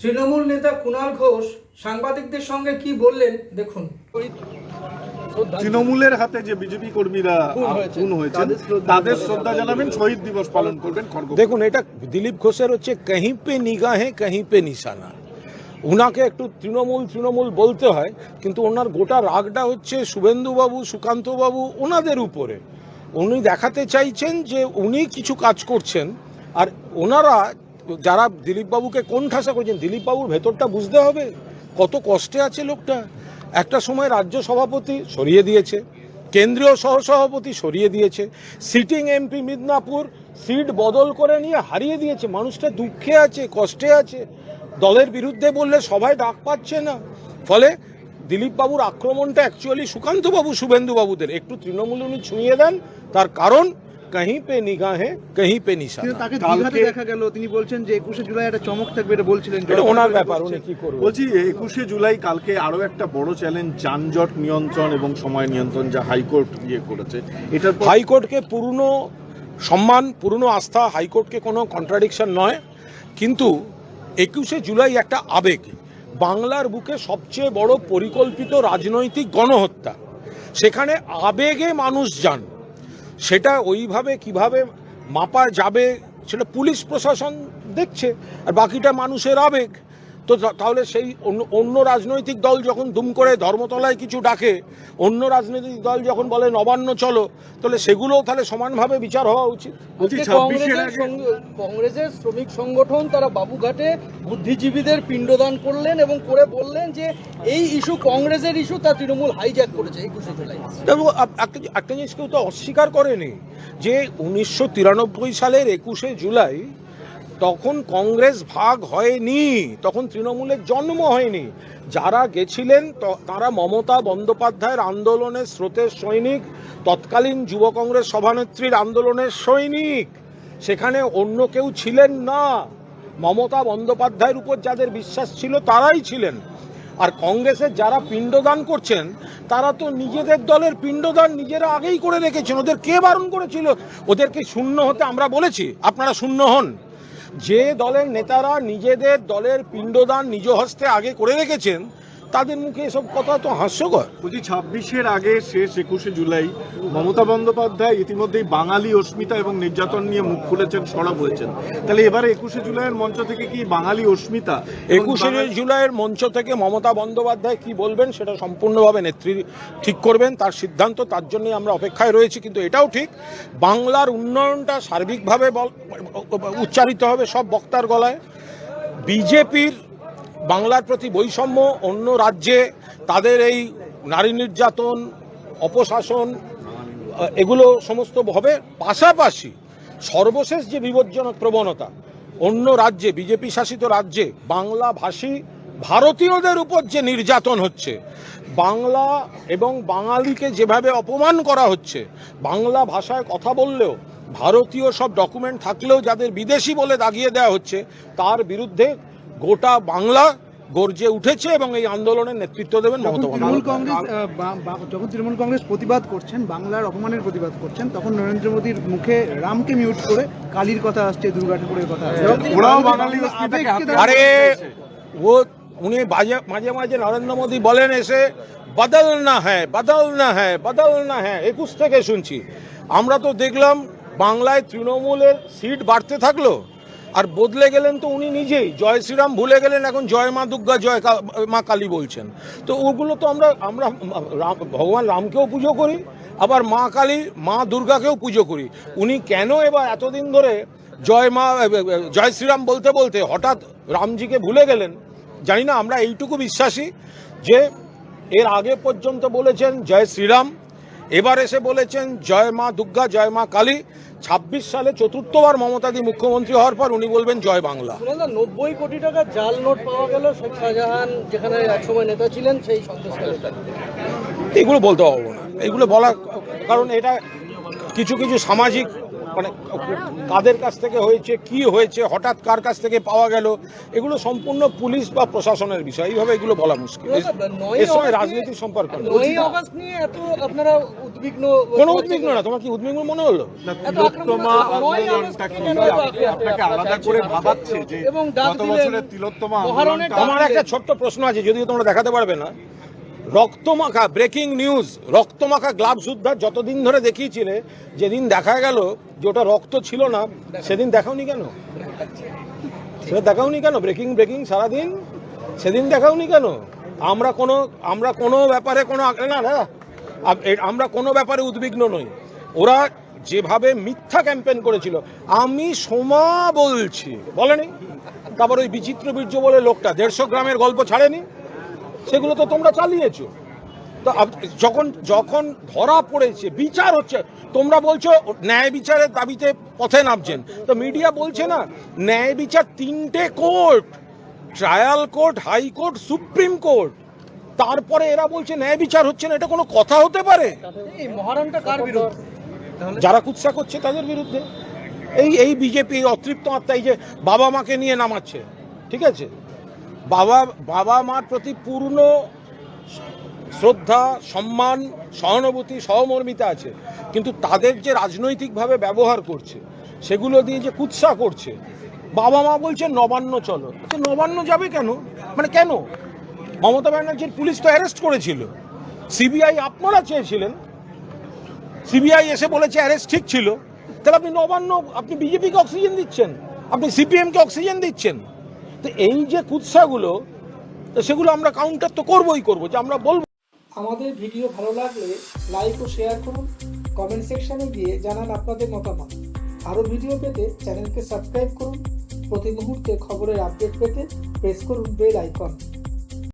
তৃণমূল নেতা কুণাল ঘোষ সাংবাদিকদের সঙ্গে কি বললেন দেখুন। তৃণমূলের হাতে যে বিজেপি কর্মীরা খুন হয়েছে। তাদের শ্রদ্ধা জানাবেন। শহীদ দিবস পালন করবেন দেখুন এটা দিলীপ ঘোষের হচ্ছে কहीं পে নিগাহে কहीं পে নিশানা ওনাকে একটু তৃণমূল তৃণমূল বলতে হয় কিন্তু ওনার গোটা রাগটা হচ্ছে শুভেন্দুবাবু সুকান্তবাবু ওনাদের উপরে। উনি দেখাতে চাইছেন যে উনি কিছু কাজ করছেন আর ওনারা যারা দিলীপবাবুকে কোন ঠাসা করছেন? দিলীপবাবুর ভেতরটা বুঝতে হবে। কত কষ্টে আছে লোকটা। একটা সময় রাজ্য সভাপতি সরিয়ে দিয়েছে, কেন্দ্রীয় সহসভাপতি সরিয়ে দিয়েছে সিটিং এমপি মিদনাপুর সিট বদল করে নিয়ে হারিয়ে দিয়েছে। মানুষটা দুঃখে আছে, কষ্টে আছে। দলের বিরুদ্ধে বললে সবাই ডাক পাচ্ছে না। ফলে দিলীপ বাবুর আক্রমণটা অ্যাকচুয়ালি সুকান্তবাবু, শুভেন্দুবাবুদের। একটু তৃণমূল উনি ছুঁয়ে দেন, তার কারণ কहीं পে নিগাহে কहीं পে নিশানা তাকে দীঘাতে দেখা গেল তিনি বলছেন যে একুশে জুলাই একটা চমক থাকবে এটা বলছিলেন। এটা ওনার ব্যাপার উনি কি করবেন? বলছি একুশে জুলাই কালকে আরও একটা বড় চ্যালেঞ্জ যানজট নিয়ন্ত্রণ এবং সময় নিয়ন্ত্রণ যা হাইকোর্ট ইয়ে করেছে। এটার পর হাইকোর্টকে পুরনো সম্মান পুরনো আস্থা হাইকোর্টকে কোনো কন্ট্রাডিকশন নয়। কিন্তু একুশে জুলাই একটা আবেগ। বাংলার বুকে সবচেয়ে বড় পরিকল্পিত রাজনৈতিক গণহত্যা। সেখানে আবেগে মানুষ যান। সেটা ওইভাবে কীভাবে মাপা যাবে সেটা পুলিশ প্রশাসন দেখছে আর বাকিটা মানুষের আবেগ। তো তাহলে সেই অন্য অন্য রাজনৈতিক দল যখন দুম করে ধর্মতলায় কিছু ডাকে অন্য রাজনৈতিক দল যখন বলে নবান্ন চলো তাহলে সেগুলোও তাহলে সমানভাবে বিচার হওয়া উচিত? ছাব্বিশের কংগ্রেসের শ্রমিক সংগঠন তারা বাবুঘাটে বুদ্ধিজীবীদের পিণ্ডদান করলেন এবং করে বললেন যে এই ইস্যু কংগ্রেসের ইস্যু তা তৃণমূল হাইজ্যাক করেছে একুশে জুলাই। একটা জিনিস কেউ তো অস্বীকার করেনি যে উনিশশো তিরানব্বই সালের একুশে জুলাই তখন কংগ্রেস ভাগ হয়নি, তখন তৃণমূলের জন্ম হয়নি। যারা গেছিলেন তারা মমতা বন্দ্যোপাধ্যায়ের আন্দোলনের স্রোতের সৈনিক, তৎকালীন যুব কংগ্রেস সভানেত্রীর আন্দোলনের সৈনিক। সেখানে অন্য কেউ ছিলেন না। মমতা বন্দ্যোপাধ্যায়ের উপর যাদের বিশ্বাস ছিল, তারাই ছিলেন। আর কংগ্রেসের যারা পিণ্ডদান করছেন, তারা তো নিজেদের দলের পিণ্ডদান নিজেরা আগেই করে রেখেছেন। ওদের কে বারণ করেছিল? ওদেরকে শূন্য হতে আমরা বলেছি। আপনারা শূন্য হন। যে দলের নেতারা নিজেদের দলের পিণ্ডদান নিজ হস্তে আগে করে রেখেছেন তাদের মুখে এসব কথা তো হাস্যকর। বলছি ছাব্বিশের আগে শেষ একুশে জুলাই মমতা বন্দ্যোপাধ্যায় ইতিমধ্যেই বাঙালি অস্মিতা এবং নির্যাতন নিয়ে মুখ খুলেছেন সরব হয়েছেন তাহলে এবারে একুশে জুলাইয়ের মঞ্চ থেকে কি বাঙালি অস্মিতা একুশে জুলাইয়ের মঞ্চ থেকে মমতা বন্দ্যোপাধ্যায় কি বলবেন সেটা সম্পূর্ণভাবে নেত্রী ঠিক করবেন তার সিদ্ধান্ত তার জন্যই আমরা অপেক্ষায় রয়েছি কিন্তু এটাও ঠিক বাংলার উন্নয়নটা সার্বিকভাবে উচ্চারিত হবে সব বক্তার গলায়। বিজেপির বাংলার প্রতি বৈষম্য, অন্য রাজ্যে তাদের এই নারী নির্যাতন, অপশাসন এগুলো সমস্ত হবে। পাশাপাশি সর্বশেষ যে বিপজ্জনক প্রবণতা, অন্য রাজ্যে, বিজেপি শাসিত রাজ্যে বাংলা ভাষী ভারতীয়দের উপর যে নির্যাতন হচ্ছে, বাংলা এবং বাঙালিকে যেভাবে অপমান করা হচ্ছে, বাংলা ভাষায় কথা বললেও ভারতীয় সব ডকুমেন্ট থাকলেও যাদের বিদেশি বলে দাগিয়ে দেওয়া হচ্ছে, তার বিরুদ্ধে গোটা বাংলা গর্জে উঠেছে এবং এই আন্দোলনের নেতৃত্ব দেবেন তৃণমূল কংগ্রেস যখন তৃণমূল কংগ্রেস প্রতিবাদ করছেন বাংলার অপমানের প্রতিবাদ করছেন তখন নরেন্দ্র মোদীর মুখে রামকে মিউট করে কালীর কথা আসছে দুর্গা ঠাকুরের কথা আসছে। আরে ও উনি মাঝে মাঝে নরেন্দ্র মোদী বলেন এসে বদলনা হ্যাঁ বদলনা হ্যাঁ বদলনা হ্যাঁ একুশ থেকে শুনছি। আমরা তো দেখলাম বাংলায় তৃণমূলের সিট বাড়তে থাকল। আর বদলে গেলেন তো উনি নিজেই। জয় শ্রীরাম ভুলে গেলেন, এখন জয় মা দুর্গা, জয় মা কালী বলছেন। তো ওগুলো তো আমরা আমরা ভগবান রামকেও পুজো করি, আবার মা কালী, মা দুর্গাকেও পুজো করি। উনি কেন এবার এতদিন ধরে জয় মা জয় শ্রীরাম বলতে বলতে হঠাৎ রামজিকে ভুলে গেলেন? জানি না, আমরা এইটুকু বিশ্বাসী যে এর আগে পর্যন্ত বলেছেন জয় শ্রীরাম, এবার এসে বলেছেন জয় মা দুর্গা, জয় মা কালী। ছাব্বিশ সালে চতুর্থবার মমতাদি মুখ্যমন্ত্রী হওয়ার পর উনি বলবেন জয় বাংলা। নব্বই কোটি টাকা জাল নোট পাওয়া গেল শেখ শাহজাহান যেখানে একসময় নেতা ছিলেন সেই এগুলো বলতে পারব না। এগুলো বলা কারণ এটা কিছু কিছু সামাজিক মানে কাদের কাছ থেকে হয়েছে কি হয়েছে হঠাৎ কার কাছ থেকে পাওয়া গেল এগুলো সম্পূর্ণ পুলিশ বা প্রশাসনের বিষয়। এইভাবে এগুলো বলা মুশকিল। এর- সঙ্গে রাজনীতির সম্পর্ক নেই। নয়ই অগস্ট নিয়ে এত আপনারা উদ্বিগ্ন কোনো উদ্বিগ্ন না তোমার কি উদ্বিগ্ন মনে হলো? আমার একটা ছোট্ট প্রশ্ন আছে যদিও তোমরা দেখাতে পারবে না। রক্তমাখা ব্রেকিং নিউজ রক্তমাখা গ্লাভস উদ্ধার যতদিন ধরে দেখিয়েছিলে, যেদিন দেখা গেল যে ওটা রক্ত ছিল না, সেদিন দেখাওনি কেন? সেটা দেখাওনি কেন? ব্রেকিং ব্রেকিং সারাদিন? সেদিন দেখাওনি কেন? আমরা কোনো আমরা কোনো ব্যাপারে কোনো না না আমরা কোনো ব্যাপারে উদ্বিগ্ন নই। ওরা যেভাবে মিথ্যা ক্যাম্পেন করেছিল, আমি সোমা বলছি। বলেনি? তারপর ওই বিচিত্র বীর্য বলে লোকটা, দেড়শো গ্রামের গল্প ছাড়েনি? সেগুলো তো তোমরা চালিয়েছো। তো যখন যখন ধরা পড়েছে বিচার হচ্ছে তোমরা বলছো ন্যায় বিচারের দাবিতে পথে নামছেন। তো মিডিয়া বলছে না ন্যায় বিচার তিনটে court trial court high court supreme court. তারপরে এরা বলছে ন্যায় বিচার হচ্ছে না এটা কোনো কথা হতে পারে? এই মহারণটা কার বিরুদ্ধে? যারা কুৎসা করছে তাদের বিরুদ্ধে। এই এই বিজেপি অতৃপ্ত আত্মা এই যে বাবা মাকে নিয়ে নামাচ্ছে ঠিক আছে? বাবা বাবা মার প্রতি পূর্ণ শ্রদ্ধা, সম্মান, সহানুভূতি, সহমর্মিতা আছে। কিন্তু তাদের যে রাজনৈতিকভাবে ব্যবহার করছে, সেগুলো দিয়ে যে কুৎসা করছে, বাবা মা বলছে, নবান্ন চলো। নবান্ন যাবে কেন? মানে কেন? মমতা ব্যানার্জির পুলিশ তো অ্যারেস্ট করেছিল। সিবিআই আপনারা চেয়েছিলেন। সিবিআই এসে বলেছে, অ্যারেস্ট ঠিক ছিল। তাহলে আপনি নবান্ন, আপনি বিজেপিকে অক্সিজেন দিচ্ছেন? আপনি সিপিএমকে অক্সিজেন দিচ্ছেন? তো এই যে কুৎসাগুলো, তো সেগুলো আমরা কাউন্টার তো করবই করব, যে আমরা বলব। আমাদের ভিডিও ভালো লাগলে লাইক ও শেয়ার করুন কমেন্ট সেকশনে গিয়ে জানান আপনাদের মতামত। আরও ভিডিও পেতে চ্যানেলকে সাবস্ক্রাইব করুন, প্রতি মুহূর্তে খবরের আপডেট পেতে প্রেস করুন বেল আইকন